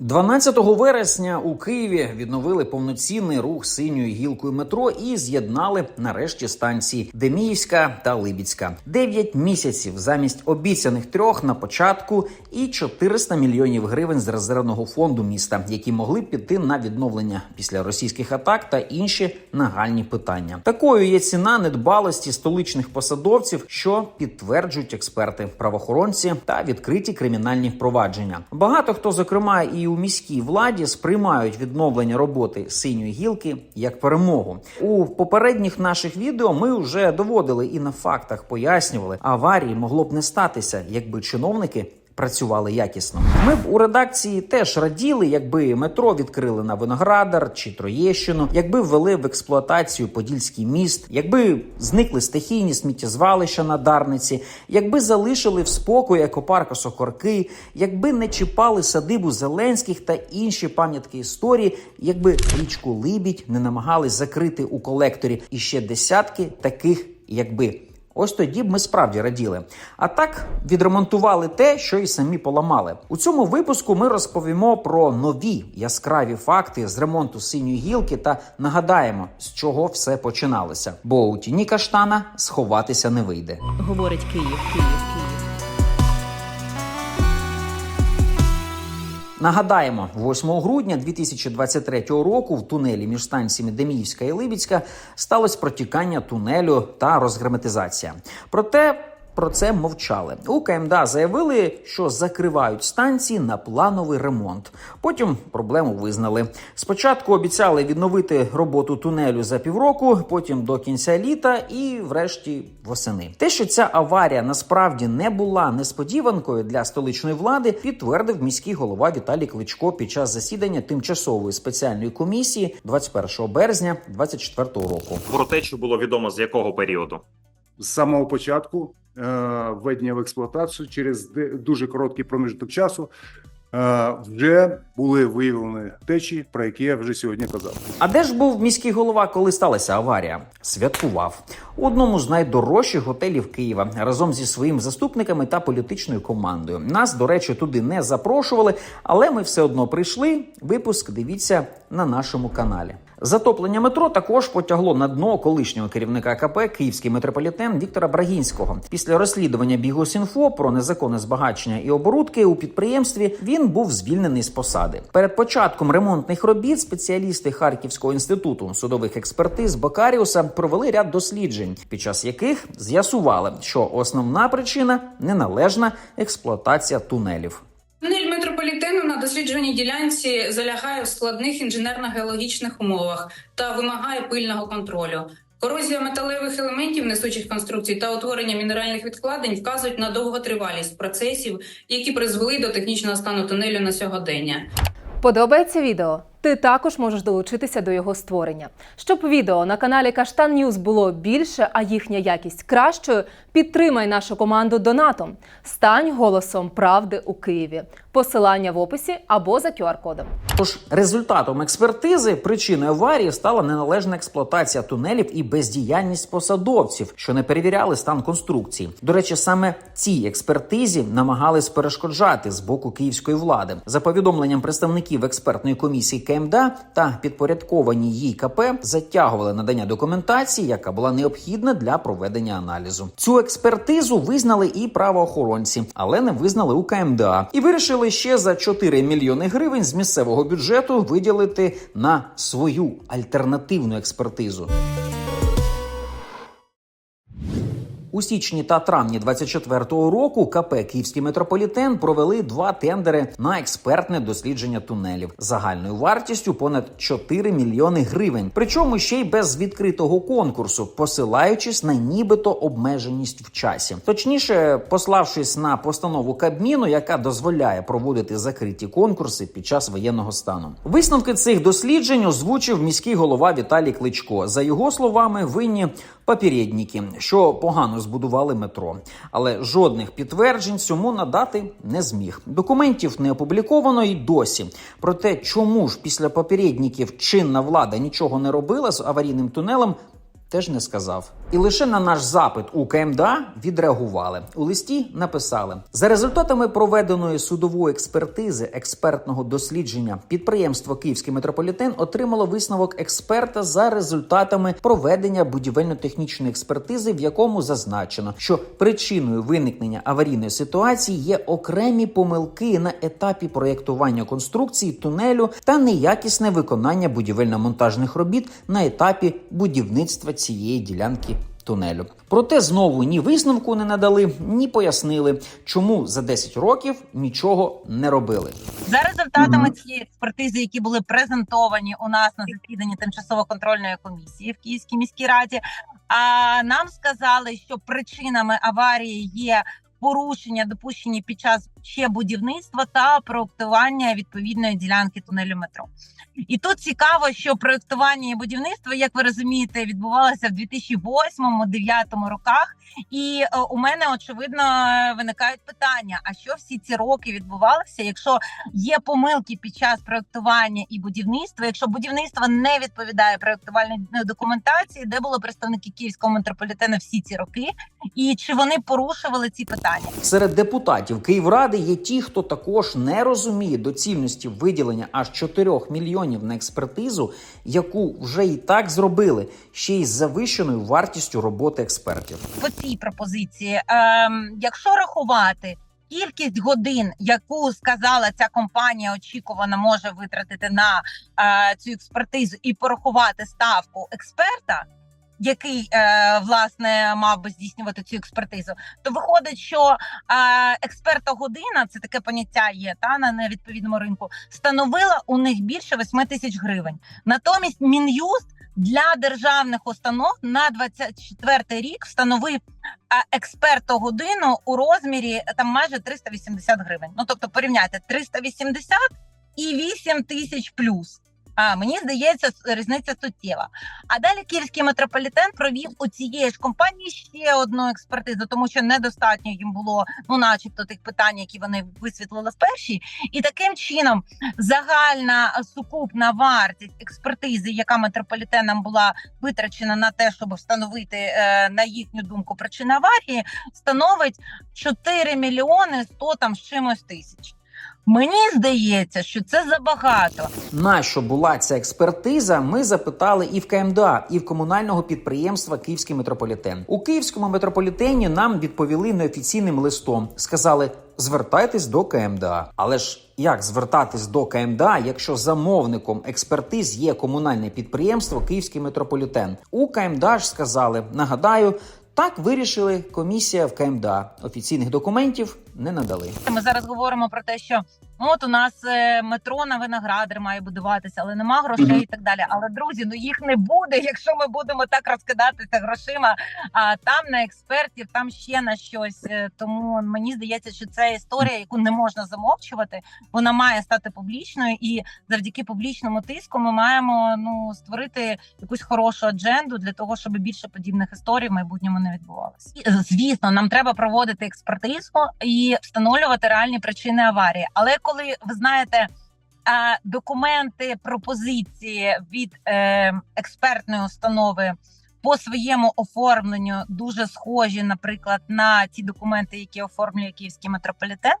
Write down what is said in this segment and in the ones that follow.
12 вересня у Києві відновили повноцінний рух синьою гілкою метро і з'єднали нарешті станції Деміївська та Либідська. Дев'ять місяців замість обіцяних трьох на початку і 400 мільйонів гривень з резервного фонду міста, які могли піти на відновлення після російських атак та інші нагальні питання. Такою є ціна недбалості столичних посадовців, що підтверджують експерти, правоохоронці та відкриті кримінальні впровадження. Багато хто, зокрема, і у міській владі сприймають відновлення роботи синьої гілки як перемогу. У попередніх наших відео ми вже доводили і на фактах пояснювали, аварії могло б не статися, якби чиновники. Працювали якісно. Ми б у редакції теж раділи, якби метро відкрили на Виноградар чи Троєщину, якби ввели в експлуатацію Подільський міст, якби зникли стихійні сміттєзвалища на Дарниці, якби залишили в спокої екопарк Осокорки, якби не чіпали садибу Зеленських та інші пам'ятки історії, якби річку Либідь не намагались закрити у колекторі і ще десятки таких, якби. Ось тоді б ми справді раділи. А так відремонтували те, що і самі поламали. У цьому випуску ми розповімо про нові яскраві факти з ремонту синьої гілки та нагадаємо, з чого все починалося. Бо у тіні каштана сховатися не вийде. Говорить Київ, Київ, Київ. Нагадаємо, 8 грудня 2023 року в тунелі між станціями Деміївська і Либіцька сталося протікання тунелю та розгерметизація. Проте про це мовчали. У КМДА заявили, що закривають станції на плановий ремонт. Потім проблему визнали. Спочатку обіцяли відновити роботу тунелю за півроку, потім до кінця літа і, врешті, восени. Те, що ця аварія насправді не була несподіванкою для столичної влади, підтвердив міський голова Віталій Кличко під час засідання тимчасової спеціальної комісії 21 березня 2024 року. Про те, що було відомо з якого періоду. З самого початку е, введення в експлуатацію через дуже короткий проміжок часу е, вже були виявлені течії, про які я вже сьогодні казав. А де ж був міський голова, коли сталася аварія? Святкував у одному з найдорожчих готелів Києва разом зі своїми заступниками та політичною командою. Нас, до речі, туди не запрошували, але ми все одно прийшли. Випуск дивіться на нашому каналі. Затоплення метро також потягло на дно колишнього керівника КП Київський метрополітен Віктора Брагінського. Після розслідування Бігосінфо про незаконне збагачення і оборудки у підприємстві він був звільнений з посади. Перед початком ремонтних робіт спеціалісти Харківського інституту судових експертиз Бакаріуса провели ряд досліджень, під час яких з'ясували, що основна причина неналежна експлуатація тунелів. Дослідженій ділянці залягає в складних інженерно-геологічних умовах та вимагає пильного контролю. Корозія металевих елементів несучих конструкцій та утворення мінеральних відкладень вказують на довготривалість процесів, які призвели до технічного стану тунелю на сьогодення. Подобається відео? Ти також можеш долучитися до його створення. Щоб відео на каналі Каштан Ньюз було більше, а їхня якість кращою, підтримай нашу команду донатом. Стань голосом правди у Києві. Посилання в описі або за QR-кодом. Тож результатом експертизи причиною аварії стала неналежна експлуатація тунелів і бездіяльність посадовців, що не перевіряли стан конструкції. До речі, саме цій експертизі намагались перешкоджати з боку київської влади. За повідомленням представників експертної комісії КМДА та підпорядковані їй КП затягували надання документації, яка була необхідна для проведення аналізу. Цю експертизу визнали і правоохоронці, але не визнали у КМДА і вирішили ще за 4 мільйони гривень з місцевого бюджету виділити на свою альтернативну експертизу. У січні та травні 24-го року КП Київський метрополітен провели два тендери на експертне дослідження тунелів загальною вартістю понад 4 мільйони гривень. Причому ще й без відкритого конкурсу, посилаючись на нібито обмеженість в часі, точніше, пославшись на постанову Кабміну, яка дозволяє проводити закриті конкурси під час воєнного стану. Висновки цих досліджень озвучив міський голова Віталій Кличко. За його словами, винні попередники, що погано збудували метро, але жодних підтверджень цьому надати не зміг. Документів не опубліковано й досі. Проте, чому ж після попередників чинна влада нічого не робила з аварійним тунелем, теж не сказав. І лише на наш запит у КМДА відреагували. У листі написали за результатами проведеної судової експертизи експертного дослідження. Підприємство Київський метрополітен отримало висновок експерта за результатами проведення будівельно-технічної експертизи, в якому зазначено, що причиною виникнення аварійної ситуації є окремі помилки на етапі проєктування конструкції тунелю та неякісне виконання будівельно-монтажних робіт на етапі будівництва цієї ділянки. Тунелю, проте знову ні висновку не надали, ні пояснили, чому за 10 років нічого не робили. За результатами цієї експертизи, які були презентовані у нас на засіданні тимчасово-контрольної комісії в Київській міській раді, а нам сказали, що причинами аварії є порушення, допущені під час ще будівництва та проектування відповідної ділянки тунелю метро. І тут цікаво, що проектування і будівництво, як ви розумієте, відбувалося в 2008-2009 роках. І е, у мене очевидно виникають питання: а що всі ці роки відбувалося, якщо є помилки під час проектування і будівництва, якщо будівництво не відповідає проектувальній документації, де були представники київського метрополітену всі ці роки, і чи вони порушували ці питання? Серед депутатів Київради є ті, хто також не розуміє доцільності виділення аж 4 мільйонів на експертизу, яку вже і так зробили, ще й з завищеною вартістю роботи експертів. по цій пропозиції, ем, якщо рахувати кількість годин, яку сказала ця компанія, очікувано може витратити на е, цю експертизу, і порахувати ставку експерта. Який е, власне мав би здійснювати цю експертизу, то виходить, що е, експерта година це таке поняття є та на невідповідному ринку, становила у них більше 8 тисяч гривень. Натомість мін'юст для державних установ на 24 рік встановив а, експерта годину у розмірі е, там майже 380 гривень. Ну тобто порівняйте 380 і 8 тисяч плюс. А мені здається, різниця суттєва. А далі київський метрополітен провів у цієї ж компанії ще одну експертизу, тому що недостатньо їм було, ну, начебто, тих питань, які вони висвітлили в першій. І таким чином загальна сукупна вартість експертизи, яка метрополітеном була витрачена на те, щоб встановити е, на їхню думку причини аварії, становить 4 мільйони 100 там з чимось тисяч. Мені здається, що це забагато. На що була ця експертиза? Ми запитали і в КМДА, і в комунального підприємства Київський метрополітен. У Київському метрополітені нам відповіли неофіційним листом. Сказали: звертайтесь до КМДА. Але ж як звертатись до КМДА, якщо замовником експертиз є комунальне підприємство Київський метрополітен? У КМДА ж сказали: нагадаю. Так вирішили комісія в КМДА. Офіційних документів не надали. Ми зараз говоримо про те, що ну, от у нас е, метро на виноградар має будуватися, але нема грошей і так далі. Але друзі, ну їх не буде, якщо ми будемо так розкидатися грошима. А там на експертів, там ще на щось. Е, Тому мені здається, що це історія, яку не можна замовчувати. Вона має стати публічною, і завдяки публічному тиску ми маємо ну створити якусь хорошу адженду для того, щоб більше подібних історій в майбутньому не відбувалося. Звісно, нам треба проводити експертизу і встановлювати реальні причини аварії. Але коли ви знаєте. а, Документи, пропозиції від е, експертної установи по своєму оформленню дуже схожі, наприклад, на ті документи, які оформлює Київський метрополітен.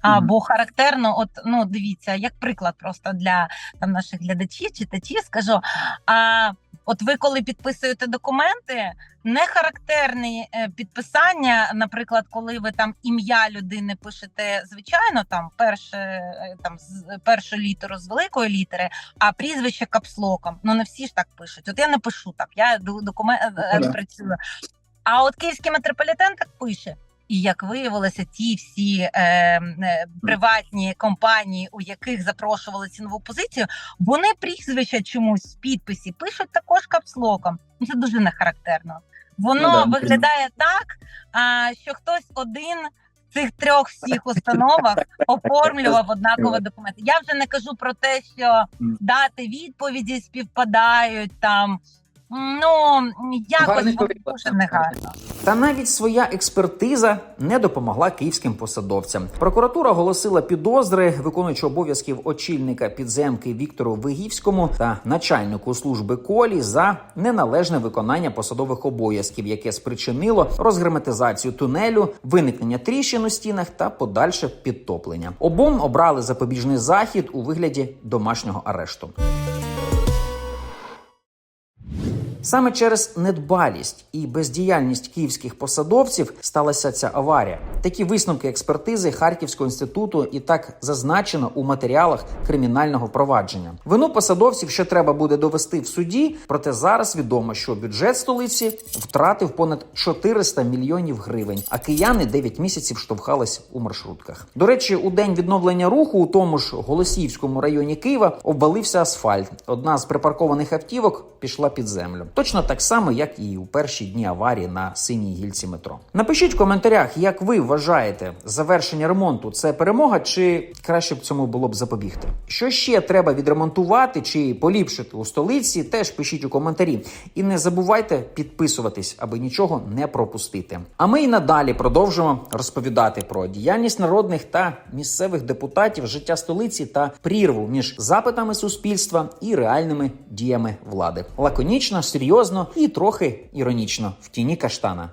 А, Мгм. характерно, от ну дивіться, як приклад просто для там наших глядачів, читачів, скажу. А от ви, коли підписуєте документи, не характерне е, підписання, наприклад, коли ви там ім'я людини пишете, звичайно, там перше е, там з першу літеру з великої літери, а прізвище капслоком. Ну не всі ж так пишуть. От я не пишу так. Я документ працюю. А от київський метрополітен так пише. І як виявилося, ті всі е, е, приватні компанії, у яких запрошували цінову позицію, вони прізвища чомусь в підписі пишуть також капслоком. Ну, Це дуже нехарактерно. Воно Ну да. виглядає так, а, що хтось один цих трьох всіх установах оформлював однакові документи. Я вже не кажу про те, що дати відповіді співпадають там. Ну якось Гарний приклад. негарно. Та навіть своя експертиза не допомогла київським посадовцям. Прокуратура оголосила підозри виконуючого обов'язків очільника підземки Віктору Вигівському та начальнику служби колі за неналежне виконання посадових обов'язків, яке спричинило розгерметизацію тунелю, виникнення тріщин у стінах та подальше підтоплення. Обом обрали запобіжний захід у вигляді домашнього арешту. Саме через недбалість і бездіяльність київських посадовців сталася ця аварія. Такі висновки експертизи Харківського інституту і так зазначено у матеріалах кримінального провадження. Вину посадовців ще треба буде довести в суді. Проте зараз відомо, що бюджет столиці втратив понад 400 мільйонів гривень, а кияни 9 місяців штовхались у маршрутках. До речі, у день відновлення руху у тому ж Голосіївському районі Києва обвалився асфальт. Одна з припаркованих автівок пішла під землю. Точно так само, як і у перші дні аварії на синій гільці метро. Напишіть в коментарях, як ви вважаєте, завершення ремонту це перемога, чи краще б цьому було б запобігти? Що ще треба відремонтувати чи поліпшити у столиці? Теж пишіть у коментарі. І не забувайте підписуватись, аби нічого не пропустити. А ми й надалі продовжимо розповідати про діяльність народних та місцевих депутатів, життя столиці та прірву між запитами суспільства і реальними діями влади. Лаконічно, серйозно і трохи іронічно в тіні каштана.